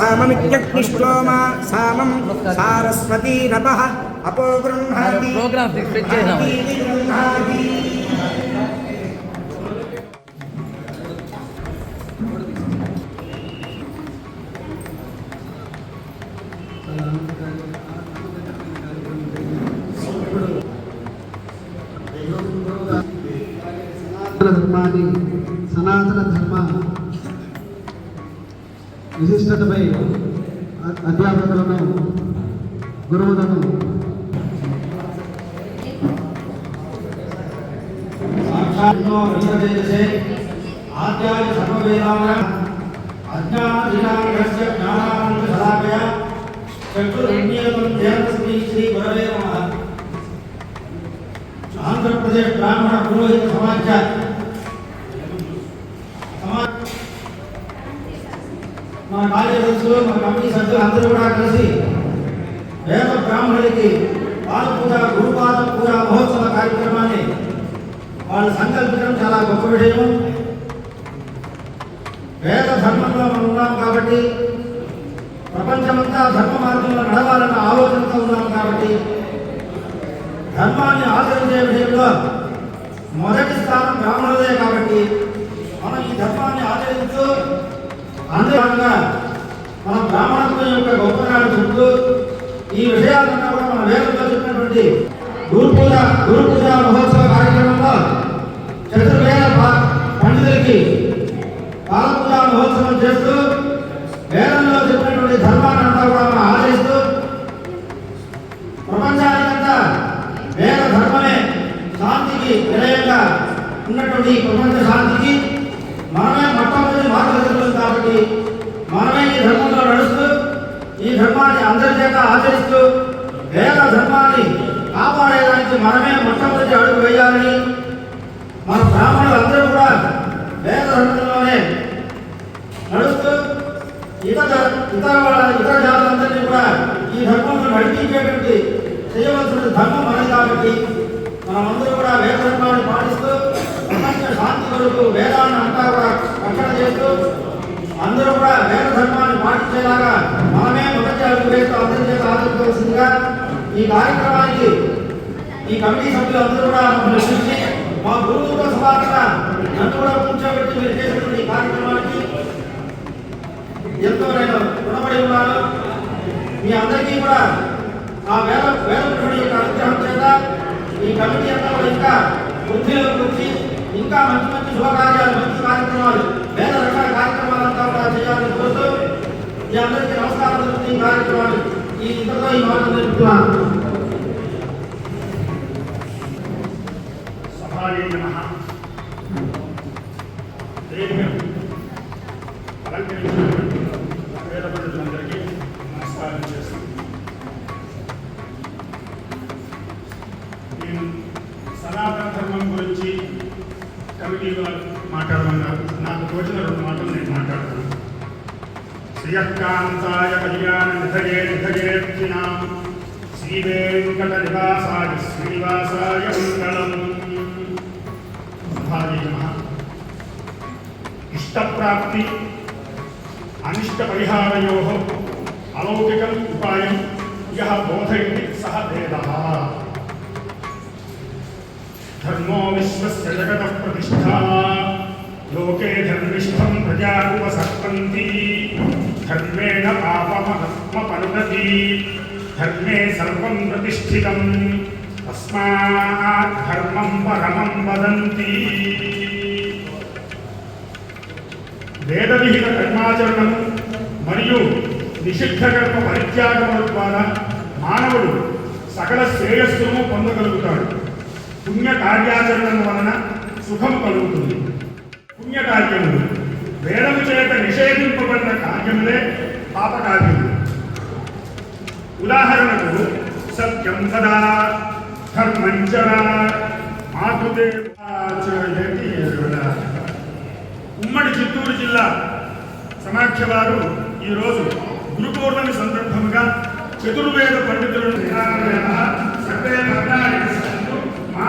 సామమిత్యగ్నిష్లోమ సామం సారస్వతీరపః అపో గృహ్ణాతి. Programme fix చేసాం గృహ్ణాతి. సనాతన ధర్మాన్ని సనాతన ధర్మ విశిష్టతపై అధ్యాపకులను గురువులను సాక్షాత్తో విశ్వదేశే ఆద్యాది సర్వవేదాంగ అజ్ఞానాధికాంగస్య జ్ఞానానంద సదాకయ శ్రీ గురవే నమః. ఆంధ్రప్రదేశ్ బ్రాహ్మణ పురోహిత సమాజ సమా- మా కార్యదర్శులు మా కమిటీ సభ్యులు అందరూ కూడా కలిసి వేద బ్రాహ్మణుడికి పాదపూజ గురుపాద పూజ మహోత్సవ కార్యక్రమాన్ని వాళ్ళు సంకల్పించడం చాలా గొప్ప విషయం వేద ధర్మంలో మనం ఉన్నాం కాబట్టి ప్రపంచమంతా ధర్మ మార్గంలో నడవాలన్న ఆలోచనతో ఉన్నాం కాబట్టి ధర్మాన్ని ఆచరించే విషయంలో మొదటి స్థానం బ్రాహ్మణులే కాబట్టి మనం ఈ ధర్మాన్ని ఆచరిస్తూ అంతేకాకుండా మన బ్రాహ్మణత్వం యొక్క గొప్పనాడు చెప్తూ ఈ విషయాలన్నా కూడా మన వేదంలో చెప్పినటువంటి గురు పూజ గురు పూజ మహోత్సవ కార్యక్రమంలో చతుర్వేద పండితులకి పాలపూజ మహోత్సవం చేస్తూ వేదంలో చెప్పినటువంటి ధర్మాన్ని అంతా కూడా మనం ఆదరిస్తూ ప్రపంచానికంతా వేద ధర్మమే శాంతికి నిలయంగా ఉన్నటువంటి ప్రపంచ శాంతికి మనమే మొట్టమొదటి మార్గదర్శకులు కాబట్టి మనమే ఈ ధర్మంలో నడుస్తూ ఈ ధర్మాన్ని అందరి చేత ఆచరిస్తూ వేద ధర్మాన్ని కాపాడేదానికి మనమే మొట్టమొదటి అడుగు వేయాలని మన బ్రాహ్మణులు అందరూ కూడా వేద ధర్మంలోనే నడుస్తూ ఇతర ఇతర వాళ్ళ ఇతర జాతులందరినీ కూడా ఈ ధర్మంలో నడిపించేటువంటి చేయవలసిన ధర్మం మనది కాబట్టి మనమందరూ కూడా వేద ధర్మాన్ని పాటిస్తూ ప్రపంచ శాంతి కొరకు వేదాన్ని అంతా కూడా రక్షణ చేస్తూ అందరూ కూడా వేద ధర్మాన్ని పాటించేలాగా మనమే మొదటి ఆదరించవలసిందిగా ఈ కార్యక్రమానికి ఈ కమిటీ సభ్యులు అందరూ కూడా మమ్మల్ని పిలిచి మా గురువుతో సమానంగా నన్ను కూడా కూర్చోబెట్టి మీరు చేసినటువంటి ఈ కార్యక్రమానికి ఎంతో నేను రుణపడి ఉన్నాను. మీ అందరికీ కూడా ఆ వేద వేద యొక్క అనుగ్రహం చేత ఈ కమిటీ అంతా కూడా ఇంకా వృద్ధిలో కూర్చి ఇంకా మంచి మంచి శుభకార్యాలు మంచి కార్యక్రమాలు వేద రకాల కార్యక్రమాలంతా కూడా చేయాలని కోరుతూ మీ అందరికీ నమస్కారం ఈ కార్యక్రమాలు ఈ ఇంతలో ఈ మాట తెలుపుతున్నాను. నమస్కారం నేను సనాతన ధర్మం గురించి కమిటీ వారు మాట్లాడమన్నారు. నాకు తోచిన రెండు శ్రియకాంతాయ కళ్యాణ నిధయే నిధయేర్చినాం శ్రీ వెంకట నివాసాయ శ్రీనివాసాయ మంగళం ఇష్టప్రాప్తి అనిష్ట పరిహారయో అలౌకికం ఉపాయం యహ బోధయతి సహ వేదः ధర్మో విశ్వస్య జగత ప్రతిష్ఠా లోకే ధర్మిష్టం ప్రజా ఉపసర్పంతి ధర్మేణ పాపమహత్మపనుదతి ధర్మే సర్వం ప్రతిష్ఠితం తస్మాత్ ధర్మం పరమం వదంతి వేదవిహిత కర్మాచరణము మరియు నిషిద్ధ కర్మ పరిత్యాగముల ద్వారా మానవుడు సకల శ్రేయస్సును పొందగలుగుతాడు. పుణ్య కార్యాచరణ వలన సుఖం కలుగుతుంది. పుణ్యకార్యములు. వేదము చేత నిషేధింపబడిన కార్యములే పాపకార్యములు. ఉదాహరణకు సత్యం సదా ధర్మంచర మాతృదేవాచరయతి ఉమ్మడి చిత్తూరు జిల్లా సమాఖ్య వారు ఈరోజు గురు పౌర్ణమి సందర్భంగా చతుర్వేద పండితులను సర్వే మా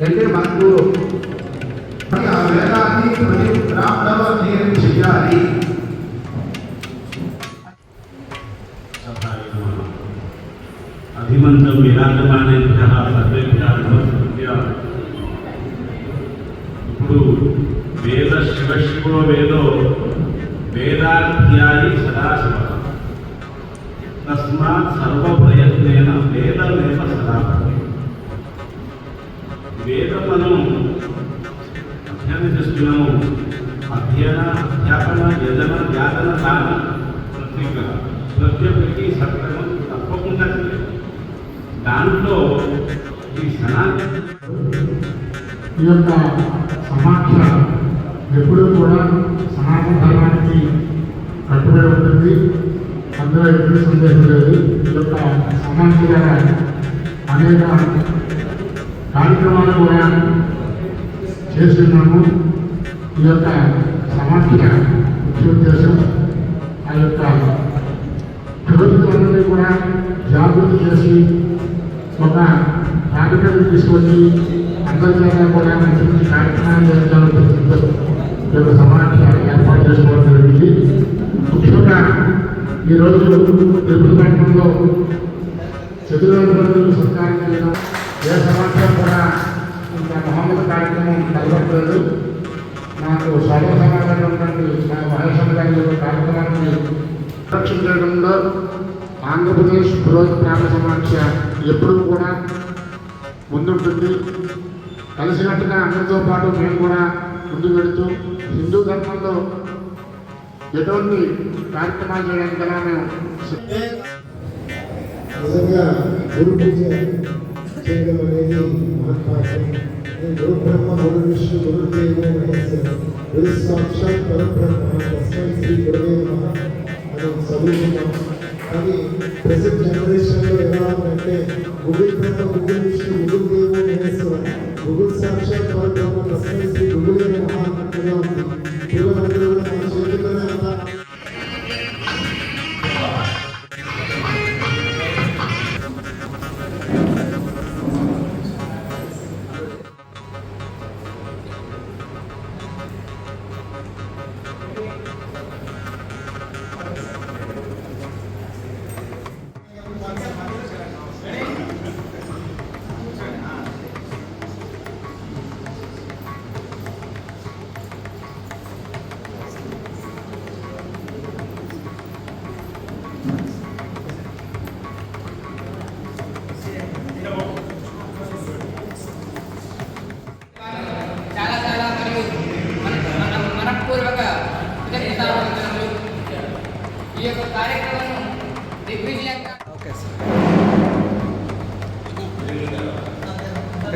అంటే మనకు ఆ వేదాన్ని ప్రతి బ్రాహ్మణ అధ్యయనం చేయాలి అభిమంతం విరాజమానేభ్య సర్వేభ్య నమస్కృత్య వేదం మనం అధ్యయనం చేస్తున్నాము అధ్యయన అధ్యాపన యజన వ్యాకరణ దాన ప్రత్యేక ప్రతి ఒక్కరికి సక్రమం తప్పకుండా దాంట్లో ఈ సనాతన ఈ యొక్క సమాఖ్య ఎప్పుడూ కూడా సనాతన ధర్మానికి కట్టుబడి ఉంటుంది. అందులో ఎటువంటి సందేహం లేదు. ఈ యొక్క సమాఖ్య అనేక కార్యక్రమాలు కూడా చేస్తున్నాము ఈ యొక్క సమాఖ్య ముఖ్య ఉద్దేశం ఆ యొక్క ప్రభుత్వాన్ని కూడా జాగృతి చేసి ఒక కార్యక్రమం తీసుకొచ్చి అందరి కూడా మంచి మంచి కార్యక్రమాలు చేయాలని ఈ యొక్క సమాఖ్య ఏర్పాటు చేసుకోవడం జరిగింది. ముఖ్యంగా ఈరోజు తెలుగు పట్టణంలో చతుర్వేద సత్కారం చేయడం ఏ సంవత్సరం కూడా ఇంత మహమ్మద్ కార్యక్రమం కలగట్లేదు నాకు సర్వ సమాచారం నా మా మహేశ్వర గారి యొక్క కార్యక్రమాన్ని రక్షించడంలో ఆంధ్రప్రదేశ్ పురోగతి ప్రాంత సమాఖ్య ఎప్పుడూ కూడా ముందుంటుంది. కలిసినట్టుగా అందరితో పాటు మేము కూడా ముందు పెడుతూ హిందూ ధర్మంలో ఎటువంటి కార్యక్రమాలు చేయడానికి మేము నిజంగా గురు పూజ చేయడం అనేది మహత్వాసం గురు బ్రహ్మ గురు విష్ణు గురు దేవో మహేశ్వర గురు సాక్షాత్ పరబ్రహ్మ తస్మై శ్రీ గురువే నమః అని చదువుతున్నాం కానీ ప్రజెంట్ జనరేషన్లో ఎలా ఉందంటే గురు బ్రహ్మ గురు విష్ణు గురు దేవో మహేశ్వర గురు సాక్షాత్ పరబ్రహ్మ తస్మై శ్రీ గురువే నమః అన్నట్టుగా ఉంది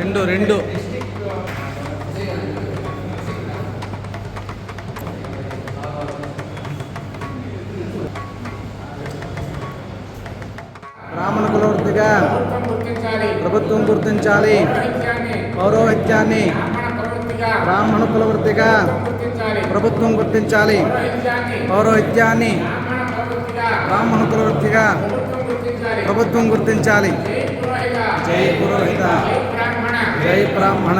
రెండు రెండు. బ్రాహ్మణ కులవృత్తిగా ప్రభుత్వం గుర్తించాలి. పౌరోహిత్యాన్ని పౌరోహిత్యాన్ని బ్రాహ్మణ కులవృత్తిగా ప్రభుత్వం గుర్తించాలి. పౌరోహిత్యాన్ని పౌరోహిత్యాన్ని బ్రాహ్మణ కులవృత్తిగా ప్రభుత్వం గుర్తించాలి ప్రభుత్వం గుర్తించాలి. జై పురోహిత. ಜೈ ಬ್ರಾಹ್ಮಣ